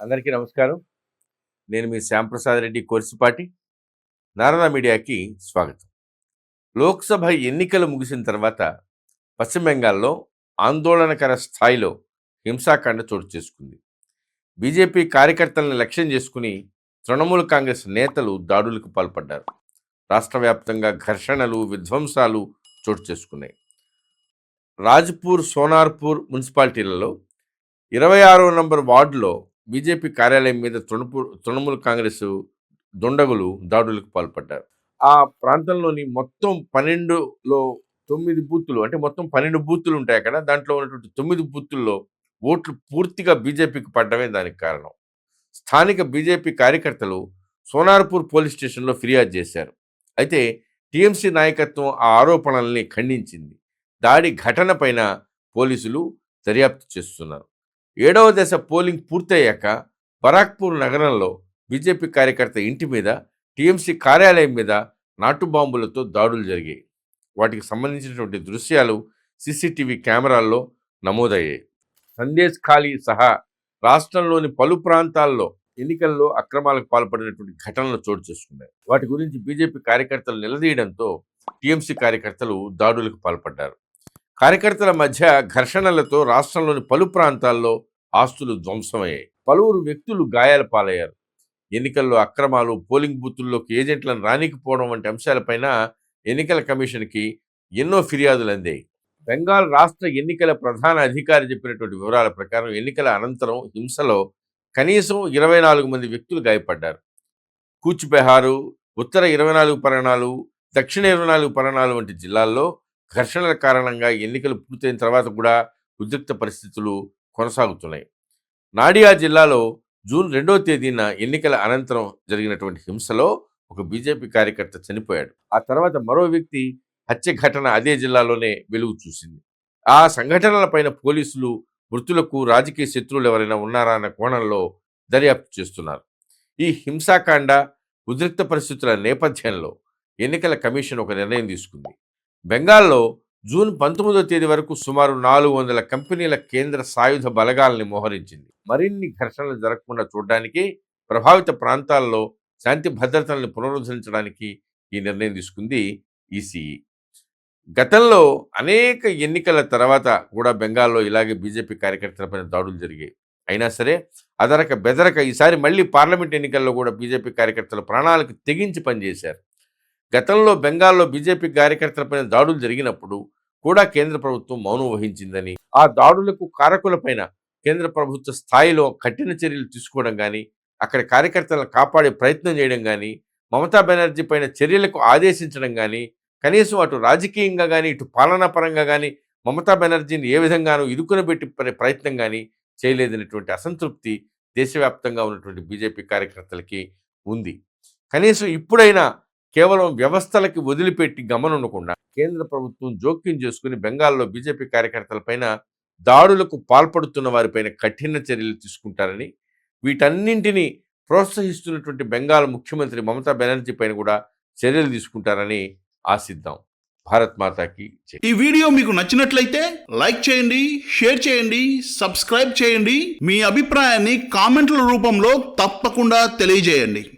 అందరికీ నమస్కారం. నేను మీ శ్యాంప్రసాద్ రెడ్డి కోర్సిపాటి. నారదా మీడియాకి స్వాగతం. లోక్సభ ఎన్నికలు ముగిసిన తర్వాత పశ్చిమ బెంగాల్లో ఆందోళనకర స్థాయిలో హింసాకాండ చోటు చేసుకుంది. బీజేపీ కార్యకర్తలను లక్ష్యం చేసుకుని తృణమూల్ కాంగ్రెస్ నేతలు దాడులకు పాల్పడ్డారు. రాష్ట్ర వ్యాప్తంగా ఘర్షణలు విధ్వంసాలు చోటు చేసుకున్నాయి. రాజ్పూర్ సోనార్పూర్ మున్సిపాలిటీలలో ఇరవై ఆరో నంబర్ వార్డులో బీజేపీ కార్యాలయం మీద తృణపూర్ తృణమూల్ కాంగ్రెస్ దుండగులు దాడులకు పాల్పడ్డారు. ఆ ప్రాంతంలోని మొత్తం పన్నెండులో తొమ్మిది బూతులు అంటే మొత్తం పన్నెండు బూతులు ఉంటాయి అక్కడ. దాంట్లో ఉన్నటువంటి తొమ్మిది బూతుల్లో ఓట్లు పూర్తిగా బీజేపీకి పడ్డమే దానికి కారణం. స్థానిక బీజేపీ కార్యకర్తలు సోనార్పూర్ పోలీస్ స్టేషన్లో ఫిర్యాదు చేశారు. అయితే టీఎంసీ నాయకత్వం ఆ ఆరోపణల్ని ఖండించింది. దాడి ఘటన పైన పోలీసులు దర్యాప్తు చేస్తున్నారు. ఏడవ దశ పోలింగ్ పూర్తయ్యాక బరాక్పూర్ నగరంలో బీజేపీ కార్యకర్త ఇంటి మీద టీఎంసీ కార్యాలయం మీద నాటు బాంబులతో దాడులు జరిగాయి. వాటికి సంబంధించినటువంటి దృశ్యాలు సీసీటీవీ కెమెరాల్లో నమోదయ్యాయి. సందేశ్ ఖాళీ సహా రాష్ట్రంలోని పలు ప్రాంతాల్లో ఎన్నికల్లో అక్రమాలకు పాల్పడినటువంటి ఘటనలు చోటు చేసుకున్నాయి. వాటి గురించి బీజేపీ కార్యకర్తలు నిలదీయడంతో టీఎంసీ కార్యకర్తలు దాడులకు పాల్పడ్డారు. కార్యకర్తల మధ్య ఘర్షణలతో రాష్ట్రంలోని పలు ప్రాంతాల్లో ఆస్తులు ధ్వంసమయ్యాయి. పలువురు వ్యక్తులు గాయాల పాలయ్యారు. ఎన్నికల్లో అక్రమాలు పోలింగ్ బూతుల్లోకి ఏజెంట్లను రానికపోవడం వంటి అంశాలపైన ఎన్నికల కమిషన్కి ఎన్నో ఫిర్యాదులు అందాయి. బెంగాల్ రాష్ట్ర ఎన్నికల ప్రధాన అధికారి చెప్పినటువంటి వివరాల ప్రకారం ఎన్నికల అనంతరం హింసలో కనీసం ఇరవై నాలుగు మంది వ్యక్తులు గాయపడ్డారు. కూచ్ బెహారు ఉత్తర ఇరవై నాలుగు పరణాలు దక్షిణ ఇరవై నాలుగు పరణాలు వంటి జిల్లాల్లో ఘర్షణల కారణంగా ఎన్నికలు పూర్తయిన తర్వాత కూడా ఉద్రిక్త పరిస్థితులు కొనసాగుతున్నాయి. నాడియా జిల్లాలో జూన్ రెండవ తేదీన ఎన్నికల అనంతరం జరిగినటువంటి హింసలో ఒక బీజేపీ కార్యకర్త చనిపోయాడు. ఆ తర్వాత మరో వ్యక్తి హత్య ఘటన అదే జిల్లాలోనే వెలుగు చూసింది. ఆ సంఘటనలపైన పోలీసులు మృతులకు రాజకీయ శత్రువులు ఎవరైనా ఉన్నారా అన్న కోణంలో దర్యాప్తు చేస్తున్నారు. ఈ హింసాకాండ ఉద్రిక్త పరిస్థితుల నేపథ్యంలో ఎన్నికల కమిషన్ ఒక నిర్ణయం తీసుకుంది. బెంగాల్లో జూన్ పంతొమ్మిదో తేదీ వరకు సుమారు నాలుగు వందల కంపెనీల కేంద్ర సాయుధ బలగాల్ని మోహరించింది. మరిన్ని ఘర్షణలు జరగకుండా చూడడానికి ప్రభావిత ప్రాంతాల్లో శాంతి భద్రతలను పునరుద్ధరించడానికి ఈ నిర్ణయం తీసుకుంది ఈసీఈ గతంలో అనేక ఎన్నికల తర్వాత కూడా బెంగాల్లో ఇలాగే బీజేపీ కార్యకర్తలపైన దాడులు జరిగాయి. అయినా సరే అదరక బెదరక ఈసారి మళ్ళీ పార్లమెంట్ ఎన్నికల్లో కూడా బీజేపీ కార్యకర్తలు ప్రాణాలకు తెగించి పనిచేశారు. గతంలో బెంగాల్లో బీజేపీ కార్యకర్తలపైన దాడులు జరిగినప్పుడు కూడా కేంద్ర ప్రభుత్వం మౌనం వహించిందని ఆ దాడులకు కారకులపైన కేంద్ర ప్రభుత్వ స్థాయిలో కఠిన చర్యలు తీసుకోవడం కానీ అక్కడ కార్యకర్తలను కాపాడే ప్రయత్నం చేయడం కానీ మమతా బెనర్జీ పైన చర్యలకు ఆదేశించడం కానీ కనీసం అటు రాజకీయంగా కానీ ఇటు పాలనా పరంగా కానీ మమతా బెనర్జీని ఏ విధంగానూ ఇరుకున పెట్టి ప్రయత్నం కానీ చేయలేదనేటువంటి అసంతృప్తి దేశవ్యాప్తంగా ఉన్నటువంటి బీజేపీ కార్యకర్తలకి ఉంది. కనీసం ఇప్పుడైనా కేవలం వ్యవస్థలకి వదిలిపెట్టి గమనుండకుండా కేంద్ర ప్రభుత్వం జోక్యం చేసుకుని బెంగాల్లో బీజేపీ కార్యకర్తలపైన దాడులకు పాల్పడుతున్న వారిపైన కఠిన చర్యలు తీసుకుంటారని వీటన్నింటినీ ప్రోత్సహిస్తున్నటువంటి బెంగాల్ ముఖ్యమంత్రి మమతా బెనర్జీ పైన కూడా చర్యలు తీసుకుంటారని ఆశిద్దాం. భారత్ మాతాకి ఈ వీడియో మీకు నచ్చినట్లయితే లైక్ చేయండి షేర్ చేయండి సబ్స్క్రైబ్ చేయండి. మీ అభిప్రాయాన్ని కామెంట్ల రూపంలో తప్పకుండా తెలియజేయండి.